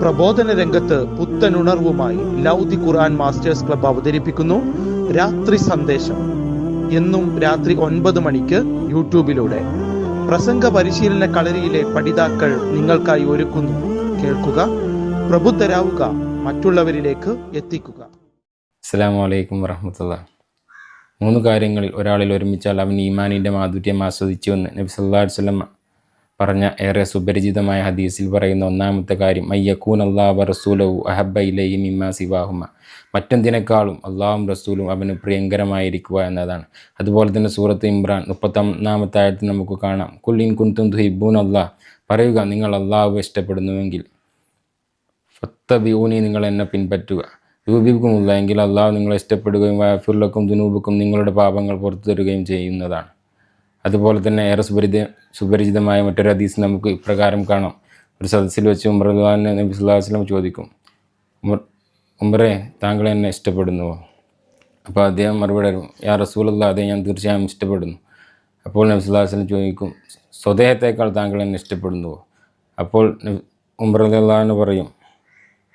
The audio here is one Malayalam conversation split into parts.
പ്രബോധന രംഗത്ത് പുത്തനുണർവുമായി ലൗദി ഖുർആൻ മാസ്റ്റേഴ്സ് ക്ലബ് അവതരിപ്പിക്കുന്നു. രാത്രി സന്ദേശം. എന്നും രാത്രി ഒൻപത് മണിക്ക് യൂട്യൂബിലൂടെ. പ്രസംഗ പരിശീലന കളരിയിലെ പഠിതാക്കൾ നിങ്ങൾക്കായി ഒരുക്കുന്നു. കേൾക്കുക പ്രബുദ്ധരാവുക മറ്റുള്ളവരിലേക്ക് എത്തിക്കുക. അസ്സാം വലൈക്കും മൂന്ന് കാര്യങ്ങളിൽ ഒരാളിൽ ഒരുമിച്ചാൽ അവൻ ഈമാനിന്റെ മാധുര്യം ആസ്വദിച്ചുവെന്ന് നബി സല്ലാ വല്ലം പറഞ്ഞ ഏറെ സുപരിചിതമായ ഹദീസിൽ പറയുന്ന ഒന്നാമത്തെ കാര്യം അയ്യക്കൂൻ അള്ളാഹ് റസൂലവു അഹബ ഇലയും ഇമ്മ സിവാഹുമ. മറ്റെന്തിനേക്കാളും അള്ളാഹും റസൂലും അവന് പ്രിയങ്കരമായിരിക്കുക എന്നതാണ്. അതുപോലെ തന്നെ സൂറത്ത് ഇമ്രാൻ മുപ്പത്തൊന്നാമത്തെ ആയത്തിൽ നമുക്ക് കാണാം. കുല്ലിൻ കുൻതും തുഹിബൂൻ അള്ളാഹ് പറയുക നിങ്ങൾ അള്ളാഹു ഇഷ്ടപ്പെടുന്നുവെങ്കിൽ ഫത്തബിയൂനി നിങ്ങൾ എന്നെ പിൻപറ്റുക. രൂപിക്കുമില്ല എങ്കിൽ അള്ളാഹു നിങ്ങളെ ഇഷ്ടപ്പെടുകയും വയഫുല്ലക്കും ദുനൂബുക്കും നിങ്ങളുടെ പാപങ്ങൾ പുറത്തു തരുകയും ചെയ്യുന്നതാണ്. അതുപോലെ തന്നെ ഏറെ സുപരിത സുപരിചിതമായ മറ്റൊരു ഹദീസ് നമുക്ക് ഇപ്രകാരം കാണാം. ഒരു സദസ്സിൽ വെച്ച് ഉമർഖാൻ നബി സുല്ലാസ്ലം ചോദിക്കും ഉമർ ഉമറെ താങ്കൾ എന്നെ ഇഷ്ടപ്പെടുന്നുവോ? അപ്പോൾ അദ്ദേഹം മറുപടി തരും യാ റസൂലുള്ള അതെ ഞാൻ തീർച്ചയായും ഇഷ്ടപ്പെടുന്നു. അപ്പോൾ നബി സുല്ലാസ്ലം ചോദിക്കും സ്വദേഹത്തേക്കാൾ താങ്കൾ എന്നെ ഇഷ്ടപ്പെടുന്നുവോ? അപ്പോൾ ഉമർ അള്ളാഹുവിന് പറയും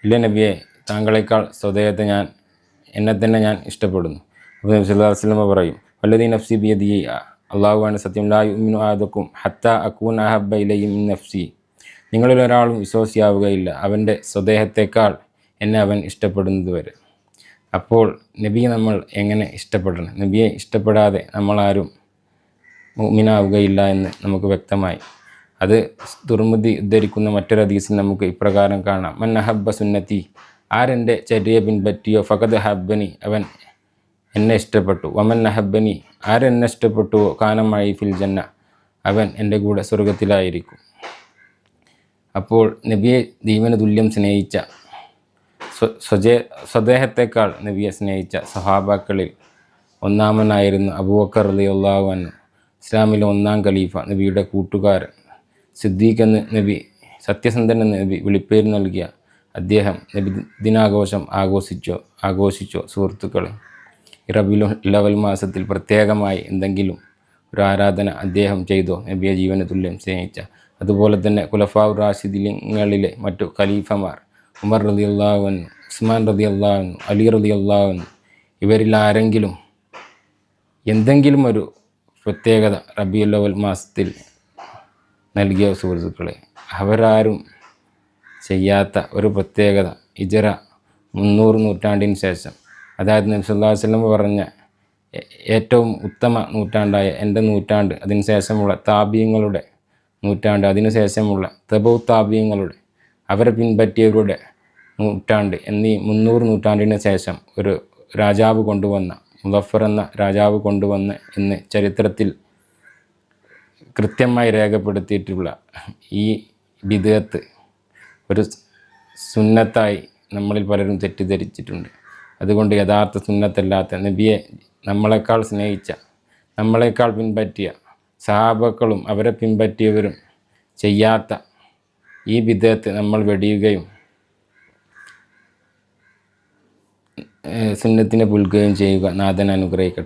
ഇല്ല നബിയെ താങ്കളെക്കാൾ സ്വദേഹത്തെ ഞാൻ എന്നെ തന്നെ ഞാൻ ഇഷ്ടപ്പെടുന്നു. അപ്പോൾ നബി സുല്ലാസ്ലമ പറയും വല്ലതീ നഫ്സി ബിയദി അള്ളാഹുവാണ് സത്യം. ലാ യുമിനു ആദക്കും ഹത്ത അക്കൂൻ അഹബ ഇലയും നഫ്സി. നിങ്ങളിൽ ഒരാളും വിശ്വാസിയാവുകയില്ല. അവന്റെ സ്വദേഹത്തേക്കാൾ എന്നെ അവൻ ഇഷ്ടപ്പെടുന്നത് വരെ അപ്പോൾ നബിയെ നമ്മൾ എങ്ങനെ ഇഷ്ടപ്പെടണം? നബിയെ ഇഷ്ടപ്പെടാതെ നമ്മളാരും മുമിനാവുകയില്ല എന്ന് നമുക്ക് വ്യക്തമായി. അത് ദുർമുതി ഉദ്ധരിക്കുന്ന മറ്റൊരു ഹദീസിൽ നമുക്ക് ഇപ്രകാരം കാണാം. മൻ അഹബ്ബ സുന്നത്തി ആരെന്റെ ചര്യയെ പിൻപറ്റിയോ? ഫഖദ് ഹബ്ബനി അവൻ എന്നെ ഇഷ്ടപ്പെട്ടു. വമൻ നഹബനി ആരെന്നെ ഇഷ്ടപ്പെട്ടുവോ കാനമായി ഫിൽജന്ന അവൻ എന്റെ കൂടെ സ്വർഗത്തിലായിരിക്കും അപ്പോൾ നബിയെ ദീവന തുല്യം സ്നേഹിച്ച സ്വ സ്വജേ സ്വദേഹത്തെക്കാൾ നബിയെ സ്നേഹിച്ച സഹാബാക്കളിൽ ഒന്നാമനായിരുന്നു അബൂബക്കർ അലി അള്ളാഹു അന്നു ഇസ്ലാമിലെ ഒന്നാം ഖലീഫ നബിയുടെ കൂട്ടുകാരൻ. സിദ്ദീഖ് എന്ന് നബി സത്യസന്ധൻ എന്ന് നബി വിളിപ്പേര് നൽകിയ അദ്ദേഹം നബി ദിനാഘോഷം ആഘോഷിച്ചോ ആഘോഷിച്ചോ സുഹൃത്തുക്കളെ. ഇറബിലു ലവൽ മാസത്തിൽ പ്രത്യേകമായി എന്തെങ്കിലും ഒരു ആരാധന അദ്ദേഹം ചെയ്തോ. നബിയ ജീവന തുല്യം സ്നേഹിച്ച. അതുപോലെ തന്നെ കുലഫാവ് റാഷിദിലിങ്ങളിലെ മറ്റു ഖലീഫമാർ ഉമർ റതി അള്ളാഹുവൻ ഉസ്മാൻ റതി അള്ളാഹുൻ അലി റതി അള്ളാഹുൻ ഇവരിൽ ആരെങ്കിലും എന്തെങ്കിലും ഒരു പ്രത്യേകത റബിയുല്ലവൽ മാസത്തിൽ നൽകിയ സുഹൃത്തുക്കളെ അവരാരും ചെയ്യാത്ത ഒരു പ്രത്യേകത. ഇജറ മുന്നൂറ് നൂറ്റാണ്ടിന് ശേഷം അതായത് നബി സല്ലല്ലാഹു അലൈഹി വസല്ലം പറഞ്ഞ ഏറ്റവും ഉത്തമ നൂറ്റാണ്ടായ എന്റെ നൂറ്റാണ്ട് അതിനുശേഷമുള്ള താപീയങ്ങളുടെ നൂറ്റാണ്ട് അതിനുശേഷമുള്ള തബൗ താപീയങ്ങളുടെ അവരെ പിൻപറ്റിയവരുടെ നൂറ്റാണ്ട് എന്നീ മുന്നൂറ് നൂറ്റാണ്ടിന് ശേഷം ഒരു രാജാവ് കൊണ്ടുവന്ന മുദഫർ എന്ന രാജാവ് കൊണ്ടുവന്ന ഇന്ന് ചരിത്രത്തിൽ കൃത്യമായി രേഖപ്പെടുത്തിയിട്ടുള്ള ഈ വിധേയത്ത് ഒരു സുന്നത്തായി നമ്മളിൽ പലരും തെറ്റിദ്ധരിച്ചിട്ടുണ്ട്. അതുകൊണ്ട് യഥാർത്ഥ സുന്നത്തല്ലാത്ത നബിയെ നമ്മളെക്കാൾ സ്നേഹിച്ച നമ്മളെക്കാൾ പിൻപറ്റിയ സഹാബക്കളും അവരെ പിൻപറ്റിയവരും ചെയ്യാത്ത ഈ വിധേയത്തെ നമ്മൾ വെടിയുകയും സുന്നത്തിനെ പുൽകുകയും ചെയ്യുക. നാഥൻ അനുഗ്രഹിക്കട്ടെ.